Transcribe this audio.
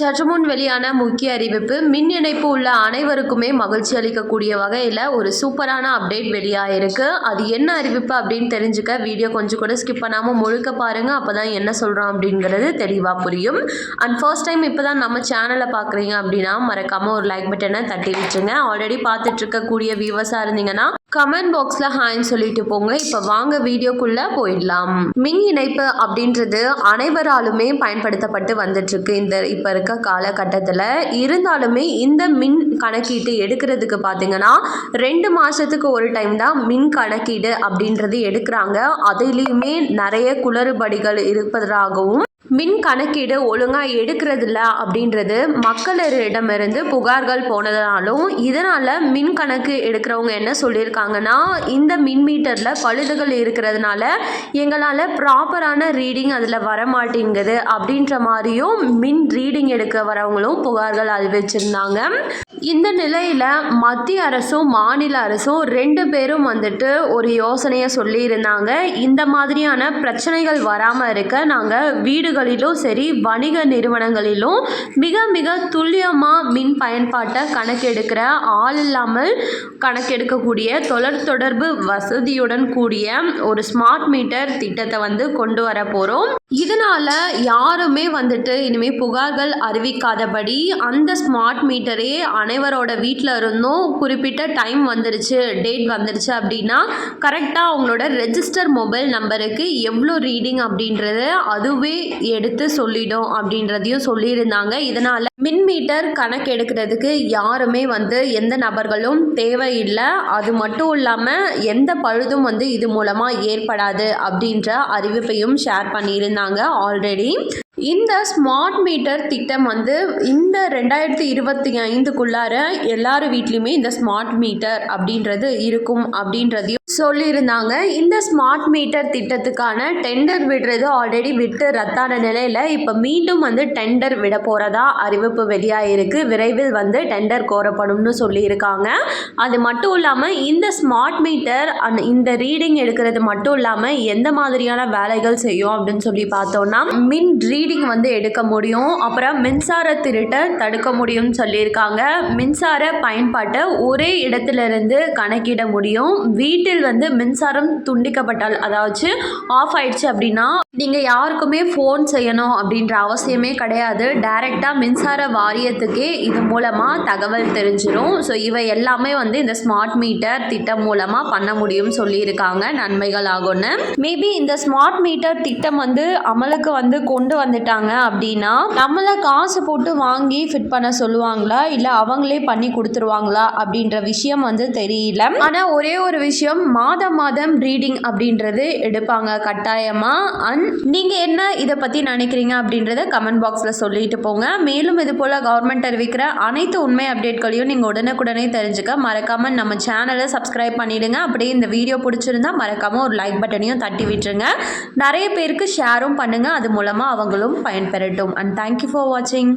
சற்று முன் வெளியான முக்கிய அறிவிப்பு மின் இணைப்பு உள்ள அனைவருக்குமே மகிழ்ச்சி அளிக்கக்கூடிய வகையில் ஒரு சூப்பரான அப்டேட் வெளியாயிருக்கு. அது என்ன அறிவிப்பு அப்படின்னு தெரிஞ்சுக்க வீடியோ கொஞ்சம் கூட ஸ்கிப் பண்ணாமல் முழுக்க பாருங்கள் அப்போ தான் என்ன சொல்கிறோம் அப்படிங்கிறது தெளிவாக புரியும். அண்ட் ஃபர்ஸ்ட் டைம் இப்போ தான் நம்ம சேனலை பார்க்குறீங்க அப்படின்னா மறக்காமல் ஒரு லைக் பட்டனை தட்டி வச்சுங்க. ஆல்ரெடி பார்த்துட்டு இருக்கக்கூடிய வியூவர்ஸாக இருந்தீங்கன்னா கமெண்ட் பாக்ஸில் ஹாய்ன்னு சொல்லிட்டு போங்க. இப்போ வாங்க வீடியோக்குள்ளே போயிடலாம். மின் இணைப்பு அப்படின்றது அனைவராலுமே பயன்படுத்தப்பட்டு வந்துட்டுருக்கு இந்த இப்போ இருக்க காலகட்டத்தில் இருந்தாலுமே இந்த மின் கணக்கீட்டு எடுக்கிறதுக்கு பார்த்தீங்கன்னா ரெண்டு மாதத்துக்கு ஒரு டைம் தான் மின் கணக்கீடு அப்படின்றது எடுக்கிறாங்க. அதுலேயுமே நிறைய குளறுபடிகள் இருப்பதாகவும் மின் கணக்கீடு ஒழுங்காக எடுக்கிறதில்ல அப்படின்றது மக்களிடமிருந்து புகார்கள் போனதுனாலும் இதனால் மின் கணக்கு எடுக்கிறவங்க என்ன சொல்லியிருக்காங்கன்னா இந்த மின் மீட்டரில் பழுதுகள் இருக்கிறதுனால எங்களால் ப்ராப்பரான ரீடிங் அதில் வர மாட்டேங்குது அப்படின்ற மாதிரியும் மின் ரீடிங் எடுக்க வரவங்களும் புகார்கள் அறிவிச்சிருந்தாங்க இந்த நிலையில் மத்திய அரசும் மாநில அரசும் ரெண்டு பேரும் வந்துட்டு ஒரு யோசனையை சொல்லியிருந்தாங்க. இந்த மாதிரியான பிரச்சனைகள் வராமல் இருக்க நாங்கள் வீடுகள் வீடுகளிலும் சரி வணிக நிறுவனங்களிலும் மிக மிக துல்லியமாக மின் பயன்பாட்டை கணக்கெடுக்கிற ஆள் இல்லாமல் கணக்கெடுக்கக்கூடிய தொலைத் தொடர்பு வசதியுடன் கூடிய ஒரு ஸ்மார்ட் மீட்டர் திட்டத்தை வந்து கொண்டு வர போகிறோம் இதனால் யாருமே வந்துட்டு இனிமேல் புகார்கள் அறிவிக்காதபடி அந்த ஸ்மார்ட் மீட்டரே அனைவரோட வீட்டில் இருந்தும் குறிப்பிட்ட டைம் வந்துருச்சு டேட் வந்துருச்சு அப்படின்னா கரெக்டாக அவங்களோட ரெஜிஸ்டர் மொபைல் நம்பருக்கு எவ்வளோ ரீடிங் அப்படின்றத அதுவே எடுத்து சொல்லிடும் அப்படின்றதையும் சொல்லியிருந்தாங்க. இதனால் மின் மீட்டர் கணக்கெடுக்கிறதுக்கு யாருமே வந்து எந்த நபர்களும் தேவையில்லை. அது மட்டும் இல்லாமல் எந்த பழுதும் வந்து இது மூலமாக ஏற்படாது அப்படின்ற அறிவிப்பையும் ஷேர் பண்ணியிருந்தாங்க ஆல்ரெடி இந்த ஸ்மார்ட் மீட்டர் திட்டம் வந்து இந்த ரெண்டாயிரத்தி இருபத்தி ஐந்துக்குள்ளார எல்லார் வீட்லேயுமே இந்த ஸ்மார்ட் மீட்டர் அப்படின்றது இருக்கும் அப்படின்றதையும் சொல்லியிருந்தாங்க. இந்த ஸ்மார்ட் மீட்டர் திட்டத்துக்கான டெண்டர் விடுறது ஆல்ரெடி விட்டு ரத்தான நிலையில் இப்போ மீண்டும் வந்து டெண்டர் விட போகிறதா அறிவிப்பு வெளியாகிருக்கு விரைவில் வந்து டெண்டர் கோரப்படும்னு சொல்லியிருக்காங்க. அது மட்டும் இல்லாமல் இந்த ஸ்மார்ட் மீட்டர் அண்ட் இந்த ரீடிங் எடுக்கிறது மட்டும் இல்லாமல் எந்த மாதிரியான வேலைகள் செய்யும் அப்படின்னு சொல்லி பார்த்தோம்னா மின் ரீட் ரீடிங் வந்து எடுக்க முடியும். அப்புறம் மின்சார திருட்டை தடுக்க முடியும்னு சொல்லியிருக்காங்க. மின்சார பயன்பாட்டை ஒரே இடத்துலேருந்து கணக்கிட முடியும். வீட்டில் வந்து மின்சாரம் துண்டிக்கப்பட்டால் அதாவது ஆஃப் ஆயிடுச்சு அப்படின்னா நீங்கள் யாருக்குமே ஃபோன் செய்யணும் அப்படின்ற அவசியமே கிடையாது. டைரெக்டாக மின்சார வாரியத்துக்கே இது மூலமாக தகவல் தெரிஞ்சிடும் ஸோ இவை எல்லாமே வந்து இந்த ஸ்மார்ட் மீட்டர் திட்டம் மூலமாக பண்ண முடியும்னு சொல்லியிருக்காங்க நன்மைகள் ஆகும்னு. மேபி இந்த ஸ்மார்ட் மீட்டர் திட்டம் வந்து அமலுக்கு வந்து கொண்டு வந்துட்டாங்க அப்படின்னா நம்மளை காசு போட்டு வாங்கி ஃபிட் பண்ண சொல்லுவாங்களா? இல்லை அவங்களே பண்ணி கொடுத்துருவாங்களா? அப்படின்ற விஷயம் வந்து தெரியல. ஆனால் ஒரே ஒரு விஷயம் மாதம் மாதம் ரீடிங் அப்படின்றது எடுப்பாங்க கட்டாயமாக வணக்கம் நீங்கள் என்ன இதை பற்றி நினைக்கிறீங்க அப்படின்றத கமெண்ட் பாக்ஸில் சொல்லிட்டு போங்க. மேலும் இது போல் கவர்மெண்ட் அறிவிக்கிற அனைத்து உண்மை அப்டேட்களையும் நீங்கள் உடனுக்குடனே தெரிஞ்சுக்க மறக்காமல் நம்ம சேனலை சப்ஸ்கிரைப் பண்ணிவிடுங்க அப்படியே இந்த வீடியோ பிடிச்சிருந்தா மறக்காமல் ஒரு லைக் பட்டனையும் தட்டி விட்டுருங்க. நிறைய பேருக்கு ஷேரும் பண்ணுங்கள் அது மூலமாக அவங்களும் பயன்பெறட்டும். அண்ட் தேங்க்யூ ஃபார் வாட்சிங்